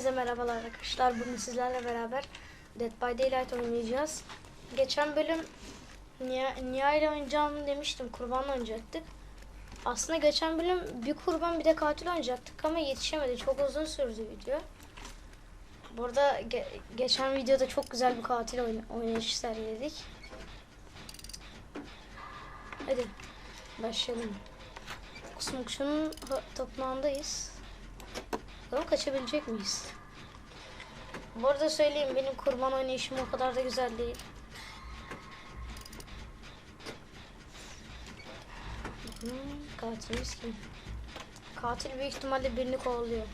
Hepinize merhabalar arkadaşlar. Bugün sizlerle beraber Dead by Daylight oynayacağız. Geçen bölüm Nia, ile oynayacağım demiştim. Kurban oynayacaktık. Aslında geçen bölüm bir kurban bir de katil oynayacaktık ama yetişemedi. Çok uzun sürdü video. Burada ge- geçen videoda çok güzel bir katil oyn- oynayışı sergiledik. Hadi başlayalım. Kusmukçu'nun tapınağındayız. Bakalım kaçabilecek miyiz? Bu arada söyleyeyim benim kurban oynayışım o kadar da güzel değil. Hmm, katilimiz kim? Katil büyük ihtimalle birini kovalıyor.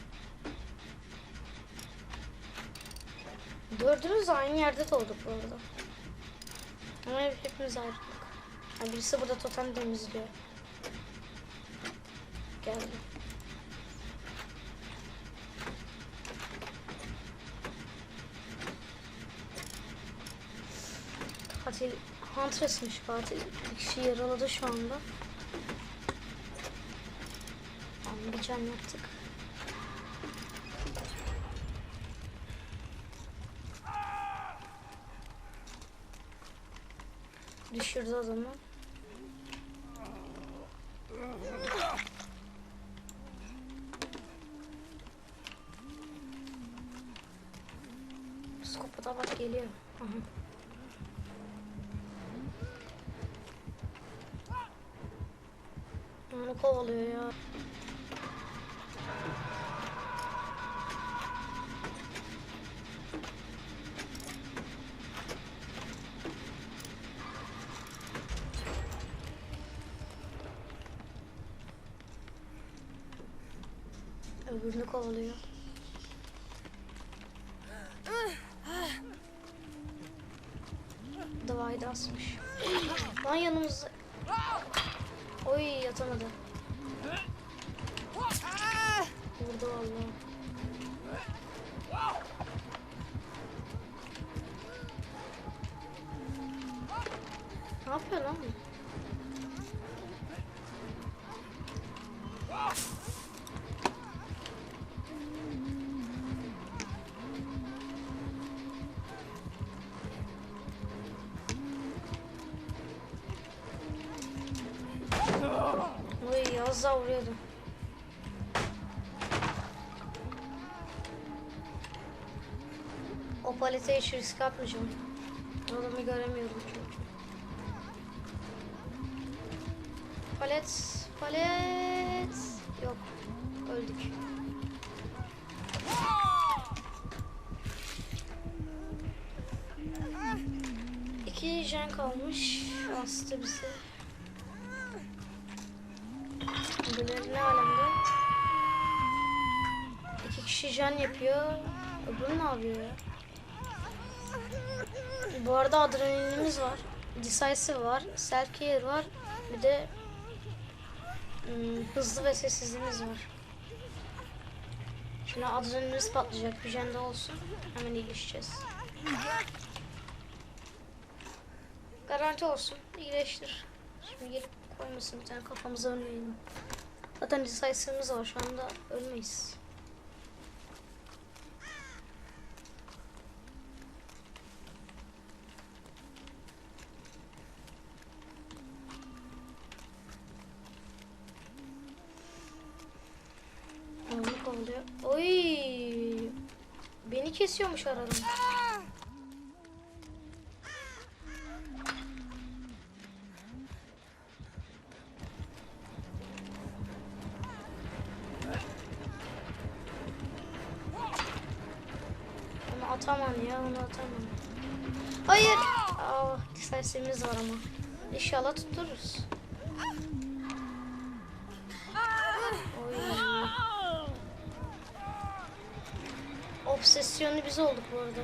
Dördümüz aynı yerde doğduk bu arada. Ama hep- hepimiz ayrıldık. Ha, birisi burada totem temizliyor. Geldi. Katil Huntress'mış katil. Bir kişi yaraladı şu anda. Tamam bir can yaptık. Düşürdü adamı. Psikopata bak geliyor. Aha. Onu kovalıyor ya. Öbürünü kovalıyor. Davayı da asmış. Lan yanımızda. Oy yatamadı. Vurdu vallahi. Ne yapıyor lan bu? Daha vuruyordum. O palete hiç risk atmayacağım. Adamı göremiyorum çünkü. Palet, palet. Yok, öldük. İki jen kalmış. Astı bizi. Öbürleri ne alemde? İki kişi jen yapıyor. Öbürü ne yapıyor ya? Bu arada adrenalinimiz var. Decisive var. Self care var. Bir de hmm, hızlı ve sessizliğimiz var. Şimdi adrenalinimiz patlayacak. Bir jen de olsun. Hemen iyileşeceğiz. Garanti olsun. İyileştir. Şimdi gelip koymasın bir tane kafamıza ölmeyelim. Zaten decisive'ımız var. Şu anda ölmeyiz. Oy! Beni kesiyormuş aradan. Atamam ya, onu atamam. Hayır! Aa, sersemiz var ama. İnşallah tuttururuz. Oy. Obsesyonlu biz olduk bu arada.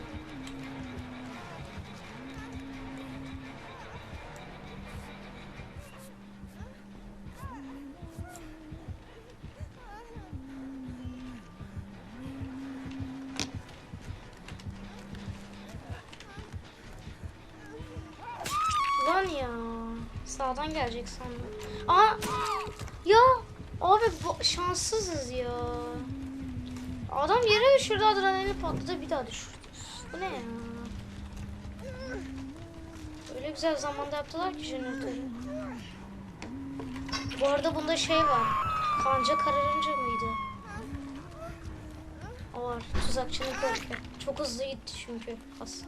Sağdan gelecek sandım. Aa! Ya! Abi şanssızız ya. Adam yere düşürdü adrenalin patladı bir daha düşürdü. Bu ne ya? Öyle güzel zamanda yaptılar ki jeneratörü. Bu arada bunda şey var. Kanca kararınca mıydı? O var. Tuzakçının korku. Çok hızlı gitti çünkü. As.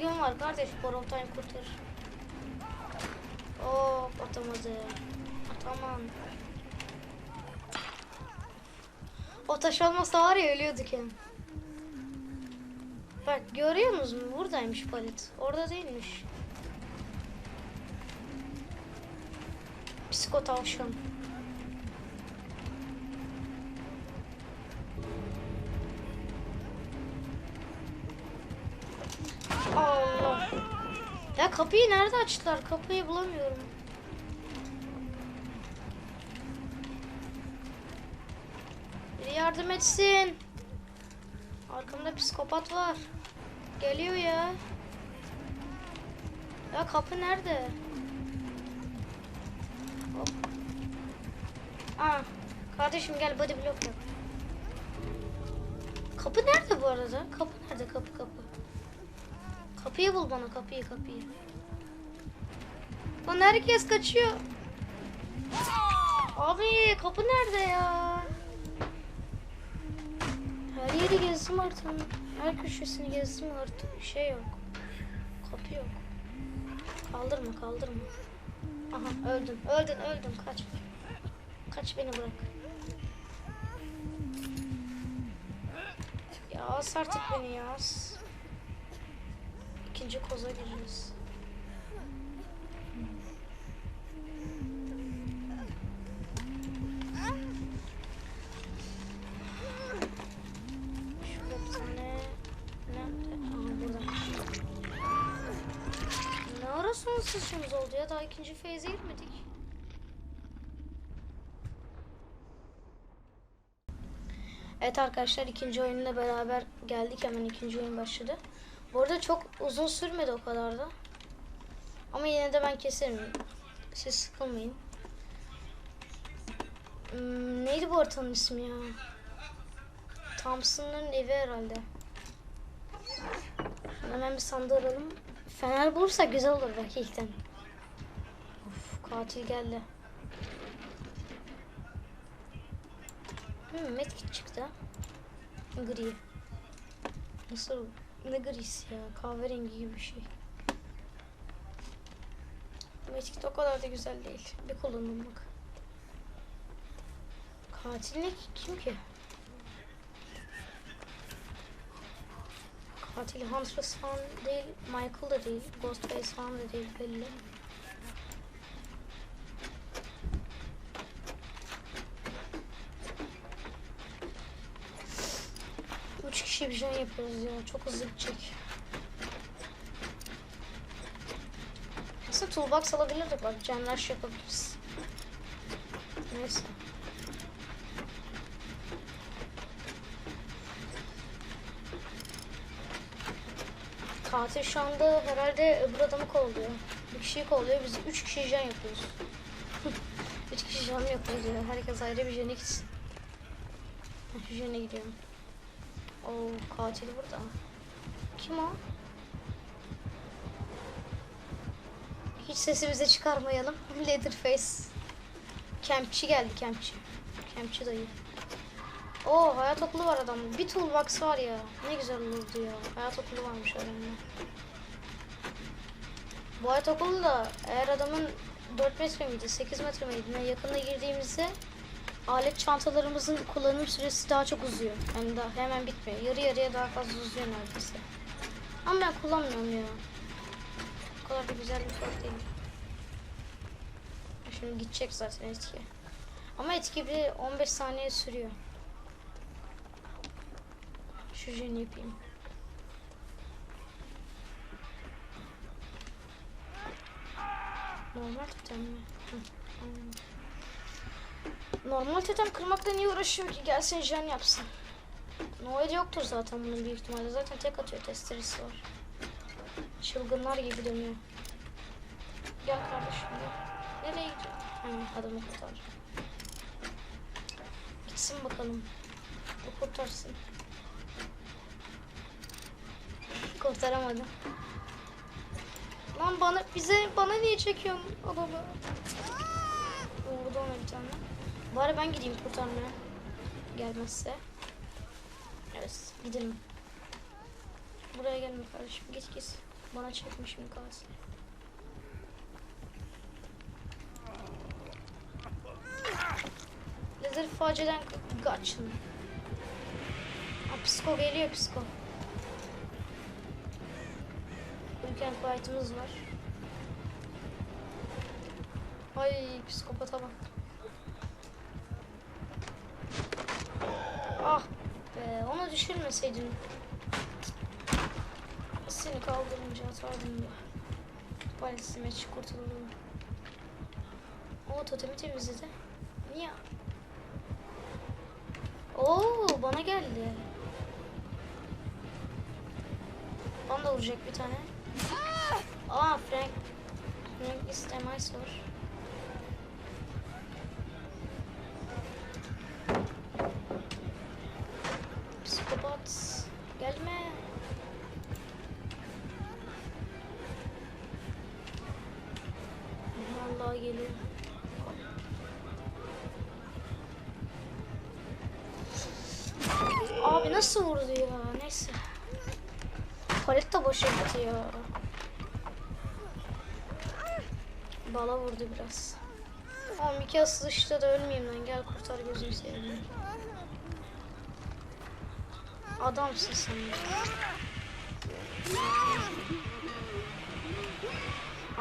Gün var kardeş. Borrow time kurtarır. Hop atamadı. Atamam. O taş olmasa var ya ölüyorduk yani. Bak görüyor musunuz? Buradaymış palet. Orada değilmiş. Psiko tavşan. Ya kapıyı nerede açtılar? Kapıyı bulamıyorum. Biri yardım etsin. Arkamda psikopat var. Geliyor ya. Ya kapı nerede? Hop. Aa, kardeşim gel body block yap. Kapı nerede bu arada? Kapı nerede? Kapı kapı. Kapıyı bul bana kapıyı kapıyı. Lan herkes kaçıyor. Abi kapı nerede ya? Her yeri gezdim haritanın. Her köşesini gezdim artık. Bir şey yok. Kapı yok. Kaldırma kaldırma. Aha öldüm öldün öldüm kaç. Kaç beni bırak. Ya as artık beni ya as. İkinci koza gireceğiz. Son sıçrımız oldu ya daha ikinci feyze girmedik. Evet arkadaşlar ikinci oyunla beraber geldik hemen ikinci oyun başladı. Bu arada çok uzun sürmedi o kadar da. Ama yine de ben keserim. Siz sıkılmayın. Hmm, neydi bu haritanın ismi ya? Thompson'ın evi herhalde. Hemen bir sandığı aralım. Fener bulursak güzel olur ilkten. Of katil geldi. Hmm, medkit çıktı. Gri. Nasıl? Ne grisi ya? Kahverengi gibi bir şey. Medkit o kadar da güzel değil. Bir kullandım bak. Katil ne ki? Kim ki? Katil Huntress falan değil. Michael da değil. Ghostface falan da değil belli. Kişi bir şey yapıyoruz ya. Çok hızlı gidecek. Aslında toolbox alabilirdik bak. Can rush yapabiliriz. Neyse. Katil şu anda herhalde öbür adamı kolluyor. Bir kişiyi kolluyor. Biz üç kişi jen yapıyoruz. üç kişi jen yapıyoruz ya. Herkes ayrı bir jene gitsin. Jene gidiyorum. Oo katil burada. Kim o? Hiç sesimizi çıkarmayalım. Leatherface. Kempçi geldi kempçi. Kempçi dayı. Oo hayat okulu var adamın. Bir toolbox var ya. Ne güzel olurdu ya. Hayat okulu varmış adamda. Bu hayat okulu da eğer adamın 4 metre miydi 8 metre miydi ne yakına girdiğimizde alet çantalarımızın kullanım süresi daha çok uzuyor. Yani daha hemen bitmiyor. Yarı yarıya daha fazla uzuyor neredeyse. Ama ben kullanmıyorum ya. O kadar da güzel bir perk değil. Şimdi gidecek zaten etki. Ama etki bir 15 saniye sürüyor. Şu jeni yapayım. Normal totem mi? Hı, aynen. Normal totem kırmakla niye uğraşıyor ki? Gelsin jen yapsın. Noel yoktur zaten bunun büyük ihtimalle. Zaten tek atıyor testeresi var. Çılgınlar gibi dönüyor. Gel kardeşim gel. Nereye gidiyor? Hı, adamı kurtar. Gitsin bakalım. O kurtarsın. Kurtaramadı. Lan bana bize bana niye çekiyorsun adamı? Vurdu ona bir tane. Bari ben gideyim kurtarmaya. Gelmezse. Evet gidelim. Buraya gelme kardeşim git git. Bana çekme şimdi kalsın. Lazer faciadan kaçın. Psiko geliyor psiko. Weekend fight'ımız var. Ay psikopata bak. Ah be onu düşürmeseydin. Seni kaldırınca atardım ya. Palesi maç kurtuldu. O totemi temizledi. Niye? Oo bana geldi. Bana da vuracak bir tane. Aa Frank. Frank istemez var. Boşa ya. Bala vurdu biraz. Oğlum iki asıl işte de ölmeyeyim lan. Gel kurtar gözünü seveyim. Adamsın sen. ya.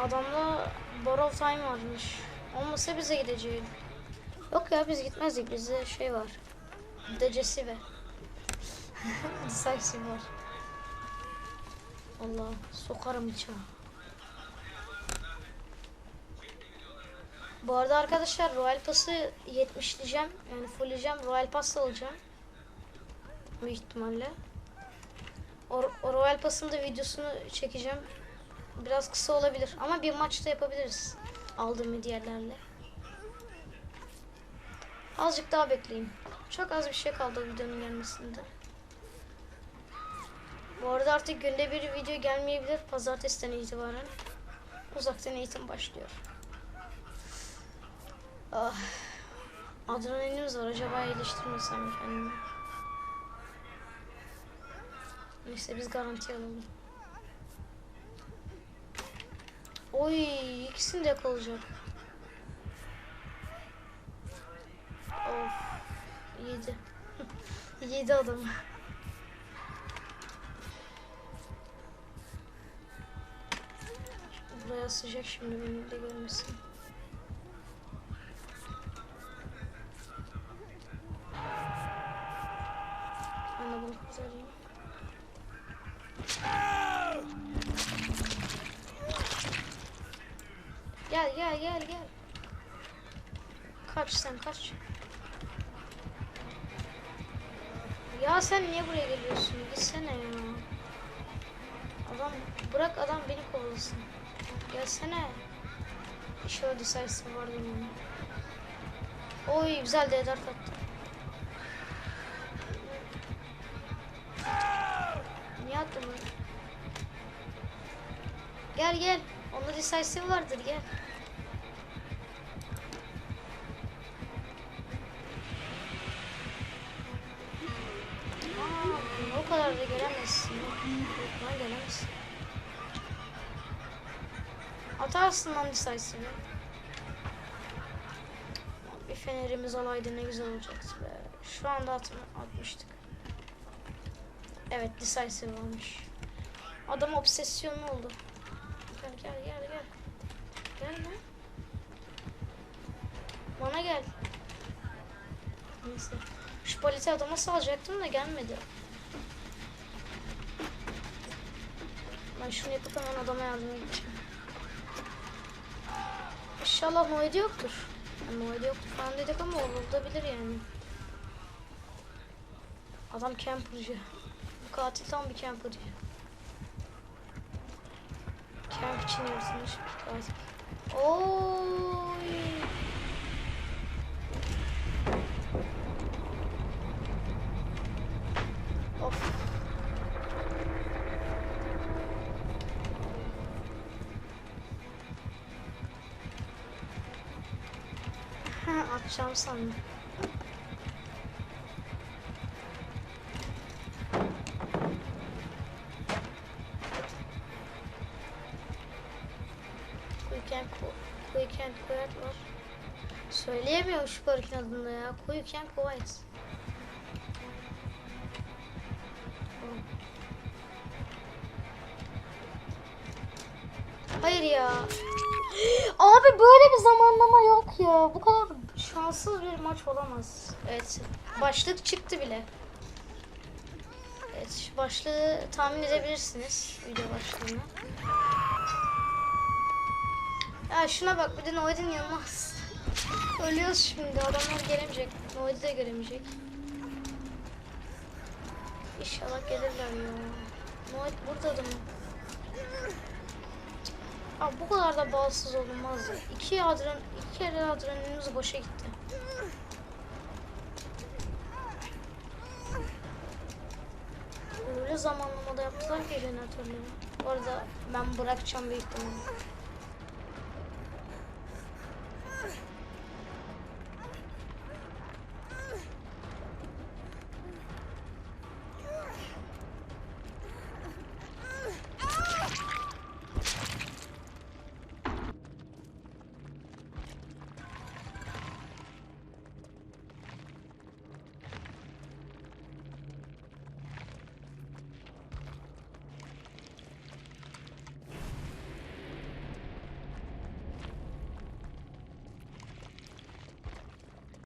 Adamda borrow time varmış. Olmasa bize gideceğim. Yok ya biz gitmezdik. Bizde şey var. Decesi ve Decisive var. Allah sokarım bıçağı. Bu arada arkadaşlar Royal Pass'ı 70 diyeceğim. Yani fullleyeceğim. Royal Pass alacağım. Büyük ihtimalle. O, o Royal Pass'ın da videosunu çekeceğim. Biraz kısa olabilir. Ama bir maçta yapabiliriz. Aldığım hediyelerle. Azıcık daha bekleyeyim. Çok az bir şey kaldı videonun gelmesinde. Bu arada artık günde bir video gelmeyebilir. Pazartesiden itibaren. Uzaktan eğitim başlıyor. Ah. Adrenalinimiz var. Acaba iyileştirmesem mi kendimi? Neyse biz garanti alalım. Oy ikisini de yakalayacak. Of. Yedi. Yedi adam. Buraya sıcak şimdi beni de görmesin. Bunu kurtarayım. Gel gel gel gel. Kaç sen kaç. Ya sen niye buraya geliyorsun? Gitsene ya. Adam bırak adam beni kovalasın. Gelsene. Şöyle decisive var benim. Oy güzel de eder kattı. Niye attın bunu? Gel gel. Onda decisive vardır gel. Lan decisive'i. Bir fenerimiz olaydı ne güzel olacaktı be. Şu anda atma, atmıştık. Evet decisive olmuş. Adam obsesyonlu oldu. Gel gel gel gel. Gel lan. Bana gel. Neyse. Şu paleti adama salacaktım da gelmedi. Ben şunu yapıp hemen adama yardıma gideceğim. İnşallah Noedi yoktur. Yani Noedi yoktur falan dedik ama olabilir yani. Adam camperci. Bu katil tam bir camperci. Camp için yaratılmış bir. Oy. And Qu- Quick and Quiet var. Söyleyemiyorum şu parkın adını ya. And Quiet. Hayır ya. Abi böyle bir zamanlama yok ya. Bu kadar şanssız bir maç olamaz. Evet. Başlık çıktı bile. Evet. Başlığı tahmin edebilirsiniz. Video başlığını. Ya şuna bak bir de Noid'in Yılmaz. Ölüyoruz şimdi. Adamlar gelemeyecek. Noid'i de göremeyecek. İnşallah gelirler ya. Noid burada da mı? Abi bu kadar da bağımsız olunmaz ya. İki adren, iki kere adrenalimiz boşa gitti. Öyle zamanlamada yaptılar ki jeneratörleri. Bu arada ben bırakacağım büyük ihtimalle.